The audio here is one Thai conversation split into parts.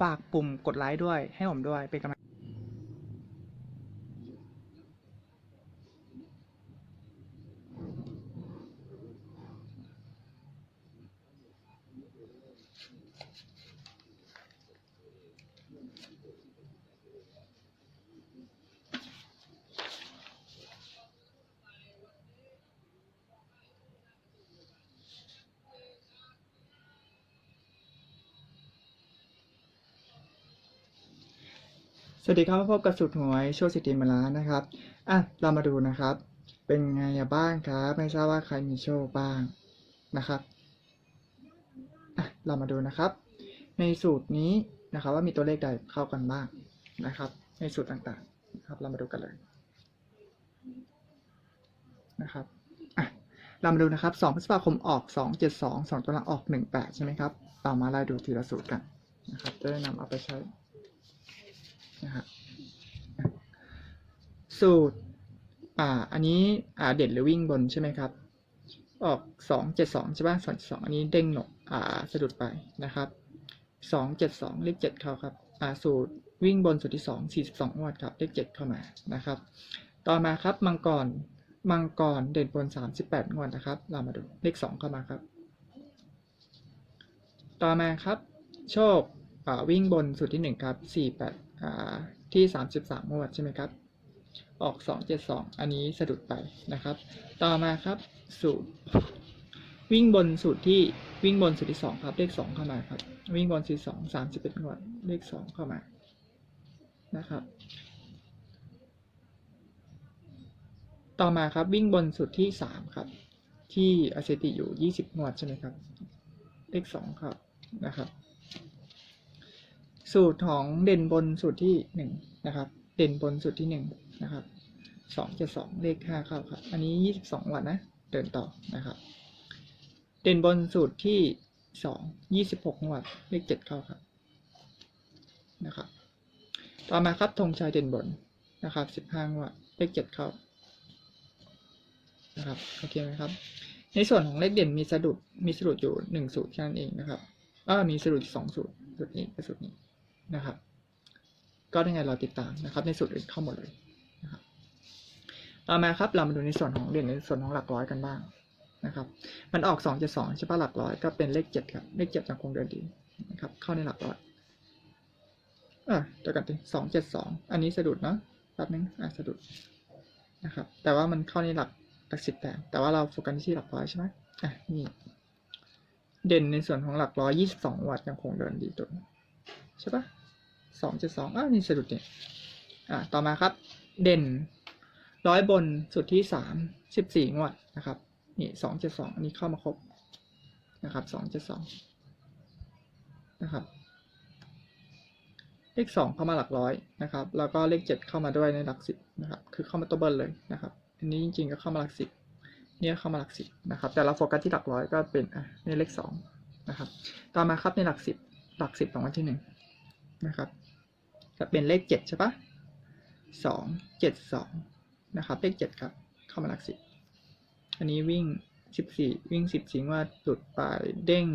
ฝากปุ่มกดไลค์ด้วยให้ผมด้วยเป็นกำลัง สวัสดีครับพบกับสุดหวยโชคสิทธิมาล้านนะครับ อะ เรามาดูนะครับ เป็นไงบ้างครับ ไม่ทราบว่าใครมีโชคบ้างนะครับ อะ เรามาดูนะครับ ในสูตรนี้นะครับ ว่ามีตัวเลขใดเข้ากันบ้างนะครับ ในสูตรต่างๆนะครับ เรามาดูกันเลยนะครับ อะ เรามาดูนะครับ2พฤษภาคมออก 2 7 2 2ตัวหลังออก 1 8 ใช่ไหมครับเรามาไล่ดูทีละสูตรกันนะครับจะได้นำเอาไปใช้ นะครับสูตรอ่าอันนี้อ่าเด่นหรือวิ่งบนใช่ไหมครับ ออกสองเจ็ดสองใช่ป่ะสองสองอันนี้เด้งหนกอ่าสะดุดไปนะครับสองเจ็ดสองเลขเจ็ดเข้าครับอ่าสูตรวิ่งบนสูตรที่สองสี่สิบสองงวดครับเลขเจ็ดเข้ามานะครับ ต่อมาครับมังกรมังกรเด่นบนสามสิบแปดงวดนะครับ เรามาดูเลขสองเข้ามาครับ ต่อมาครับ โชคอ่าวิ่งบนสูตรที่หนึ่งครับสี่แปด ที่สามสิบสามงวดใช่ไหมครับ ออกสองเจ็ดสองอันนี้สะดุดไปนะครับ ต่อมาครับสูตรวิ่งบนสูตรที่วิ่งบนสูตรที่สองครับ เลขสองเข้ามาครับ วิ่งบนสูตรสองสามสิบเอ็ดงวดเลขสองเข้ามานะครับ ต่อมาครับวิ่งบนสุดที่สามครับ ที่อเซติอยู่ยี่สิบงวดใช่ไหมครับ เลขสองครับนะครับ สูตรของเด่นบนสูตรที่หนึ่งนะครับ เด่นบนสูตรที่หนึ่งนะครับสองจะสองเลขห้าเข้าครับ อันนี้ยี่สิบสองวันนะ เดินต่อนะครับ เด่นบนสูตรที่สองยี่สิบหกวันเลขเจ็ดเข้าครับนะครับ ต่อมาครับธงชัยเด่นบนนะครับสิบห้าวันเลขเจ็ดเข้านะครับโอเคไหมครับ ในส่วนของเลขเด่นมีสะดุดมีสะดุดอยู่หนึ่งสูตรแค่นั้นเองนะครับอ่ามีสะดุดสองสูตรสูตรนี้กับสูตรนี้ นะครับ ก็ได้ไงเราติดตามนะครับในสูตรอื่นเข้าหมดเลยนะครับต่อมาครับเรามาดูในส่วนของเด่นในส่วนของหลักร้อยกันบ้างนะครับ มันออกสองจะสองใช่ปะหลักร้อยก็เป็นเลขเจ็ดครับเลขเจ็ดยังคงเดินดีนะครับเข้าในหลักร้อยอะเดี๋ยวกันดิสองเจ็ดสองอันนี้สะดุดเนาะแป๊บนึงอะสะดุดนะครับ แต่ว่ามันเข้าในหลักหลักสิบแทนแต่ว่าเราโฟกัสที่หลักร้อยใช่ไหมอะนี่เด่นในส่วนของหลักร้อยยี่สิบสองวัตต์ยังคงเดินดีตัวใช่ปะ สองจ็ดสองอะนี่สะดุดเนี่ยอะต่อมาครับ เด่นร้อยบนสุดที่สามสิบสี่งวดนะครับ นี่สองจ็ดสองอันนี้เข้ามาครบนะครับสองจ็ดสองนะครับเลขสองเข้ามาหลักร้อยนะครับ แล้วก็เลขเจ็ดเข้ามาด้วยในหลักสิบนะครับ คือเข้ามาตัวเบิลเลยนะครับ อันนี้จริงๆก็เข้ามาหลักสิบเนี่ยเข้ามาหลักสิบนะครับ แต่เราโฟกัสที่หลักร้อยก็เป็นอะในเลขสองนะครับ ต่อมาครับในหลักสิบหลักสิบของวันที่หนึ่งนะครับ จะเป็นเลขเจ็ดใช่ปะสองเจ็ดสองนะครับเลขเจ็ดครับเข้ามาหลักสิบอันนี้วิ่งสิบสี่วิ่งสิบสี่งวดหลุดไปเด้ง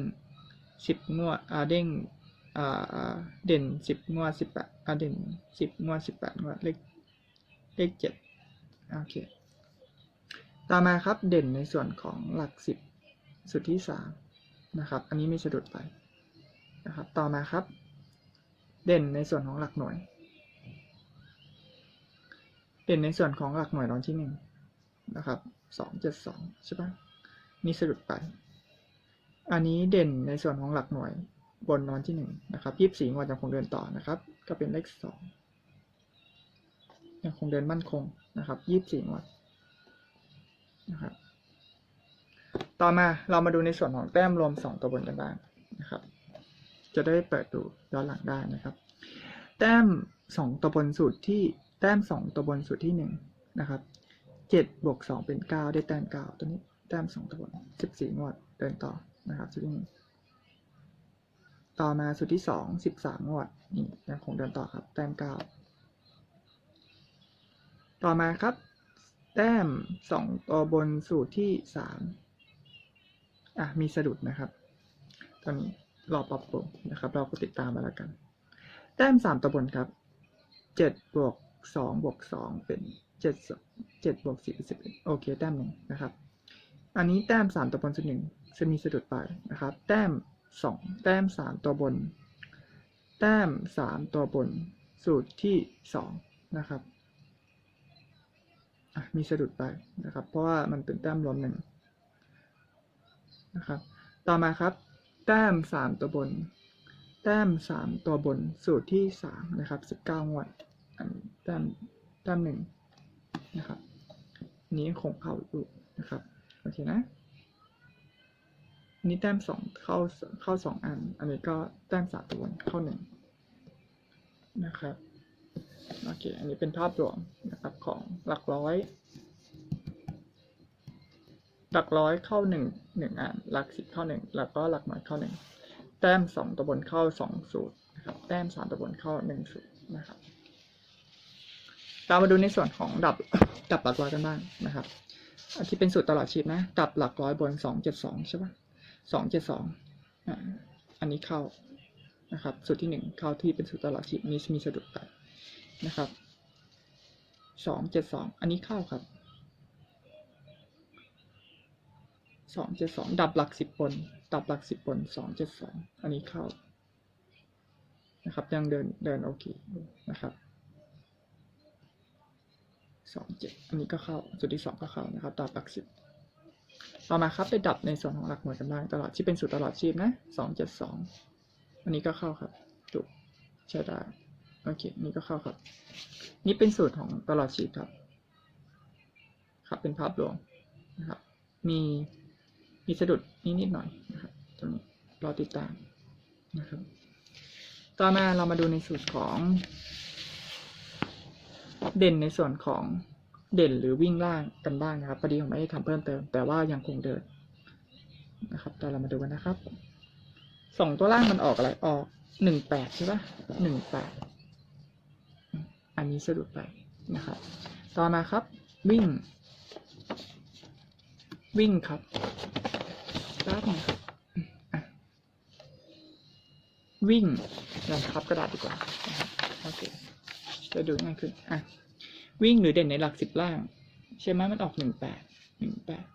สิบงวดอ่าเด้งอ่าเด่นสิบงวดสิบแปดอ่าเด่นสิบงวดสิบแปดงวดเลขเลขเจ็ดโอเคต่อมาครับเด่นในส่วนของหลักสิบสุดที่สามนะครับ อันนี้ไม่สะดุดไปนะครับ ต่อมาครับ เด่นในส่วนของหลักหน่วย เด่นในส่วนของหลักหน่วยรองที่หนึ่งนะครับสองเจ็ดสองใช่ปะมีสะดุดไป อันนี้เด่นในส่วนของหลักหน่วยบนนอนที่หนึ่งนะครับยี่สี่งวดยังคงเดินต่อนะครับ ก็เป็นเลขสองยังคงเดินมั่นคงนะครับยี่สี่งวดนะครับต่อมาเรามาดูในส่วนของแต้มรวมสองตัวบนกันบ้างนะครับ จะได้เปิดดูย้อนหลังได้นะครับ แต้มสองตัวบนสูตรที่แต้มสองตัวบนสูตรที่หนึ่งนะครับเจ็ดบวกสองเป็นเก้าได้แต้มเก้าตัวนี้แต้มสองตัวบนสิบสี่งวดเดินต่อนะครับสูตรที่หนึ่งต่อมาสูตรที่สองสิบสามงวดนี่ยังคงเดินต่อครับ แต้มเก้าต่อมาครับ แต้มสองตัวบนสูตรที่สามอะมีสะดุดนะครับตอนนี้ รอปรับปรุงนะครับ เราก็ติดตามมาแล้วกัน แต้มสามตัวบนครับเจ็ดบวกสองบวกสองเป็นเจ็ดเจ็ดบวกสี่เป็นสิบเอ็ดโอเค แต้มหนึ่งนะครับ อันนี้แต้มสามตัวบนส่วนหนึ่งจะมีสะดุดไปนะครับ แต้มสองแต้มสามตัวบน แต้มสามตัวบน สูตรที่สองนะครับมีสะดุดไปนะครับ เพราะว่ามันเป็นแต้มรวมหนึ่งนะครับ ต่อมาครับ แต้มสามตัวบน แต้มสามตัวบนสูตรที่สามนะครับสิบเก้างวดอันแต้มแต้มหนึ่งนะครับอันนี้คงเข้าอยู่นะครับโอเคนะอันนี้แต้มสองเข้าเข้าสองอัน อันนี้ก็แต้มสามตัวบนเข้าหนึ่งนะครับโอเค อันนี้เป็นภาพรวมนะครับของหลักร้อย หลักร้อยเข้าหนึ่งหนึ่งอันหลักสิบเข้าหนึ่งแล้วก็หลักหน่วยเข้าหนึ่งแต้มสองตัวบนเข้าสองสูตรนะครับแต้มสามตัวบนเข้าหนึ่งสูตรนะครับเรามาดูในส่วนของดับดับหลักร้อยกันบ้างนะครับที่เป็นสูตรตลอดชีพนะ ดับหลักร้อยบนสองเจ็ดสองใช่ปะสองเจ็ดสองอันนี้เข้านะครับสูตรที่หนึ่งเข้าที่เป็นสูตรตลอดชีพนี้มีสะดุดไปนะครับสองเจ็ดสองอันนี้เข้าครับ สองเจ็ดสองดับหลักสิบบน ดับหลักสิบบนสองเจ็ดสองอันนี้เข้านะครับ ยังเดินเดินโอเคนะครับสองเจ็ดอันนี้ก็เข้าสูตรที่สองก็เข้านะครับ ดับหลักสิบต่อมาครับไปดับในส่วนของหลักหน่วยกันบ้างตลอดที่เป็นสูตรตลอดชีพนะสองเจ็ดสองอันนี้ก็เข้าครับจุกใช้ได้โอเคนี่ก็เข้าครับ นี่เป็นสูตรของตลอดชีพครับ ครับเป็นภาพรวมนะครับ มี มีสะดุดนิดนิดๆหน่อยนะครับตรงนี้รอติดตามนะครับ ต่อมาเรามาดูในสูตรของ เด่นในส่วนของเด่นหรือวิ่งล่างกันบ้างนะครับพอดีผมไม่ได้ทำเพิ่มเติม แต่ว่ายังคงเดินนะครับแต่เรามาดูกันนะครับสองตัวล่างมันออกอะไรออกหนึ่งแปดใช่ปะหนึ่งแปดอันนี้สะดุดไปนะครับ ต่อมาครับ วิ่ง วิ่งครับ แป๊บนึงวิ่งลองพับกระดาษดีกว่าโอเคจะดูง่ายขึ้นอะวิ่งหรือเด่นในหลักสิบล่าง ใช่ไหมมันออกหนึ่งแปดหนึ่งแปด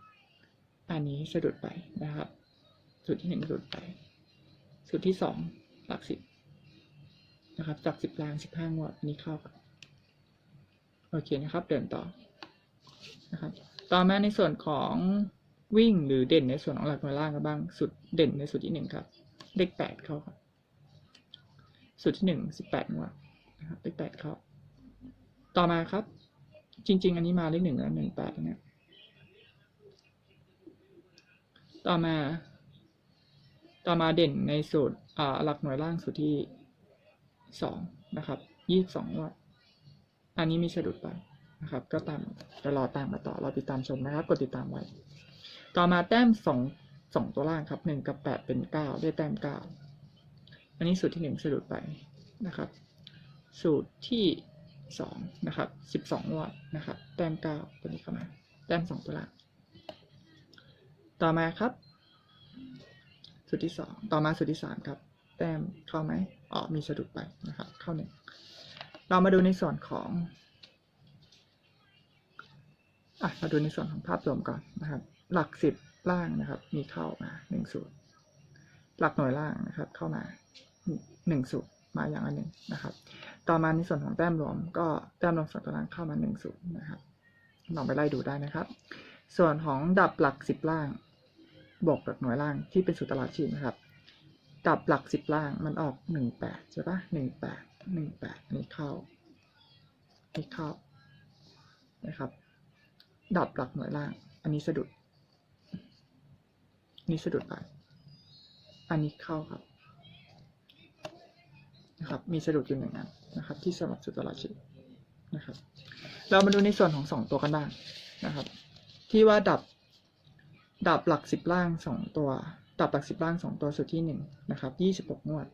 อันนี้สะดุดไปนะครับสูตรที่หนึ่งสะดุดไปสูตรที่สองหลักสิบนะครับ จากสิบล่างสิบห้างวดนี้เข้าครับโอเคนะครับ เดินต่อนะครับ ต่อมาในส่วนของ วิ่งหรือเด่นในส่วนของหลักหน่วยล่างกันบ้างสุดเด่นในสุดที่หนึ่งครับ เลขแปดเข้าครับสุดที่หนึ่งสิบแปดวดนะครับเลขแปดเข้าต่อมาครับ จริง ๆ อันนี้มาเลขหนึ่งแล้วหนึ่งแปดเนี่ยต่อมา ต่อมาเด่นในสูตรอ่าหลักหน่วยล่างสูตรที่สองนะครับยี่สิบสองงวดอันนี้มีสะดุดไปนะครับ ก็ตามจะรอตามมาต่อเราติดตามชมนะครับ กดติดตามไว้ ต่อมาแต้มสองสองตัวล่างครับหนึ่งกับแปดเป็นเก้าได้แต้มเก้าอันนี้สูตรที่หนึ่งสะดุดไปนะครับ สูตรที่สองนะครับสิบสองวัตนะครับ แต้มเก้าตัวนี้เข้ามา แต้มสองตัวล่าง ต่อมาครับ สูตรที่สองต่อมาสูตรที่สามครับ แต้มเข้าไหมอ๋อมีสะดุดไปนะครับ เข้าหนึ่งเรามาดูในส่วนของอะมาดูในส่วนของภาพรวมก่อนนะครับ หลักสิบล่างนะครับ มีเข้ามาหนึ่งสูตร หลักหน่วยล่างนะครับ เข้ามาหนึ่งสูตรมาอย่างละหนึ่งนะครับ ต่อมาในส่วนของแต้มรวม ก็แต้มรวมส่วนตัวล่างเข้ามาหนึ่งสูตรนะครับลองไปไล่ดูได้นะครับ ส่วนของดับหลักสิบล่าง บวกกับหน่วยล่างที่เป็นสูตรตลาดชีพนะครับ ดับหลักสิบล่างมันออกหนึ่งแปดใช่ปะหนึ่งแปดหนึ่งแปดอันนี้เข้าอันนี้เข้านะครับ ดับหลักหน่วยล่าง อันนี้สะดุด นี้สะดุดไป อันนี้เข้าครับ นะครับ มีสะดุดอยู่หนึ่งอันนะครับ ที่สำหรับสุดตลาดชีพนะครับ เรามาดูในส่วนของสองตัวกันบ้างนะครับ ที่ว่าดับ ดับหลักสิบล่างสองตัว ดับหลักสิบล่างสองตัวสุดที่หนึ่งนะครับยี่สิบหกงวด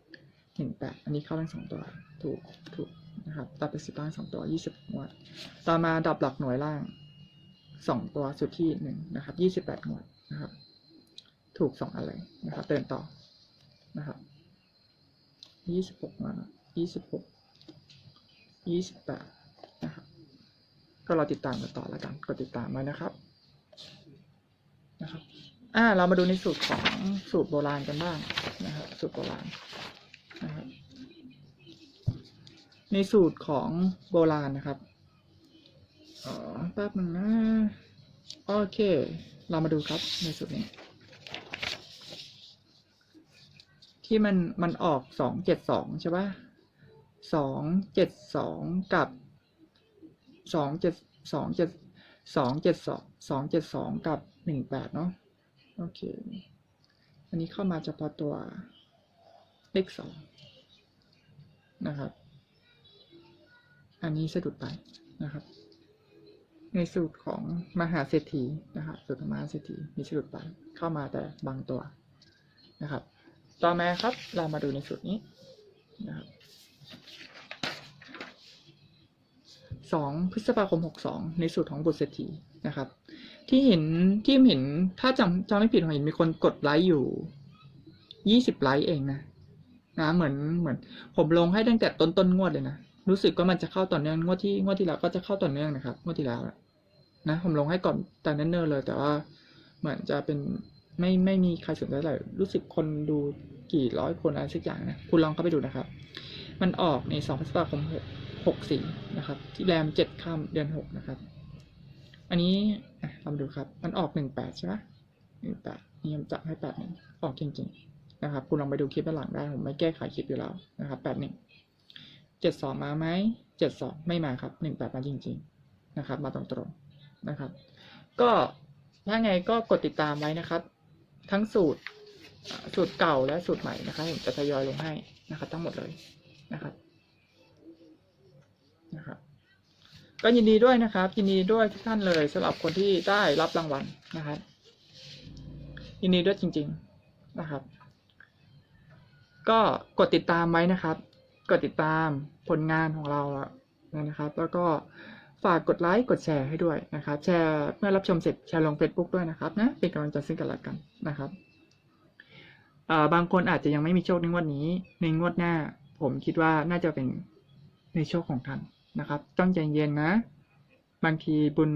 หนึ่งแปดอันนี้เข้าทั้งสองตัว ถูก ถูกนะครับ ดับหลักสิบล่างสองตัวยี่สิบงวด ต่อมาดับหลักหน่วยล่างสองตัวสุดที่หนึ่งนะครับยี่สิบแปดงวดนะครับ ถูกสองอะไรนะครับเดินต่อนะครับยี่สิบหกมายี่สิบหกยี่สิบแปดนะครับก็เราติดตามกันต่อแล้วกันกดติดตามไว้นะครับนะครับอ่าเรามาดูในสูตรของสูตรโบราณกันบ้างนะครับสูตรโบราณนะครับในสูตรของโบราณนะครับอ๋อแป๊บนึงนะโอเค เรามาดูครับในสูตรนี้ ที่มันมันออกสองเจ็ดสองใช่ปะสองเจ็ดสองกับสองเจ็ดสองเจ็ดสองเจ็ดสองสองเจ็ดสองกับหนึ่งแปดเนาะโอเค อันนี้เข้ามาเฉพาะตัวเลขสองนะครับ อันนี้สะดุดไปนะครับ ในสูตรของมหาเศรษฐีนะครับสูตรมหาเศรษฐีมีสะดุดไปเข้ามาแต่บางตัวนะครับ ต่อมาครับเรามาดูในสูตรนี้นะครับสองพฤษภาคมหกสองในสูตรของบุตรเศรษฐีนะครับ ที่เห็นที่เห็นถ้าจำจำไม่ผิดผมเห็นมีคนกดไลค์อยู่ยี่สิบไลค์เองนะนะเหมือนเหมือน ผมลงให้ตั้งแต่ต้นต้นงวดเลยนะรู้สึกว่ามันจะเข้าต่อเนื่องงวดที่งวดที่แล้วก็จะเข้าต่อเนื่องนะครับงวดที่แล้วนะผมลงให้ก่อนแต่เนิ่นๆเลย แต่ว่าเหมือนจะเป็น ไม่ไม่มีใครสนใจเลยรู้สึกคนดูกี่ร้อยคนอะไรสักอย่างนะ คุณลองเข้าไปดูนะครับ มันออกในสองพฤษภาคมหกหกสี่นะครับ ที่แรมเจ็ดค่ำเดือนหกนะครับ อันนี้อะเรามาดูครับ มันออกหนึ่งแปดใช่ไหมหนึ่งแปดนี่ผมจับให้แปดหนึ่งออกจริงๆนะครับ คุณลองไปดูคลิปด้านหลังได้ผมไม่แก้ไขคลิปอยู่แล้วนะครับแปดหนึ่งเจ็ดสองมาไหมเจ็ดสองไม่มาครับหนึ่งแปดมาจริง ๆ นะครับ มาตรงๆนะครับ ก็ถ้าไงก็กดติดตามไว้นะครับ ทั้งสูตรสูตรเก่าและสูตรใหม่นะครับผมจะทยอยลงให้นะครับทั้งหมดเลยนะครับนะครับก็ยินดีด้วยนะครับ ยินดีด้วยทุกท่านเลยสำหรับคนที่ได้รับรางวัลนะครับยินดีด้วยจริง ๆนะครับ ก็กดติดตามไว้นะครับ กดติดตามผลงานของเราอะนะครับ แล้วก็ ฝากกดไลค์กดแชร์ให้ด้วยนะครับ แชร์เมื่อรับชมเสร็จแชร์ลง Facebook ด้วยนะครับนะเป็นกำลังใจซึ่งกันและกันนะครับบางคนอาจจะยังไม่มีโชคในงวดนี้ ในงวดหน้า ผมคิดว่าน่าจะเป็นในโชคของท่านนะครับ ต้องใจเย็นนะ บางทีบุญ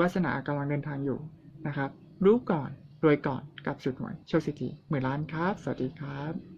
วาสนากำลังเดินทางอยู่นะครับ รู้ก่อนรวยก่อนกับสุดหวยโชคสิทธิหมื่นล้านครับ สวัสดีครับ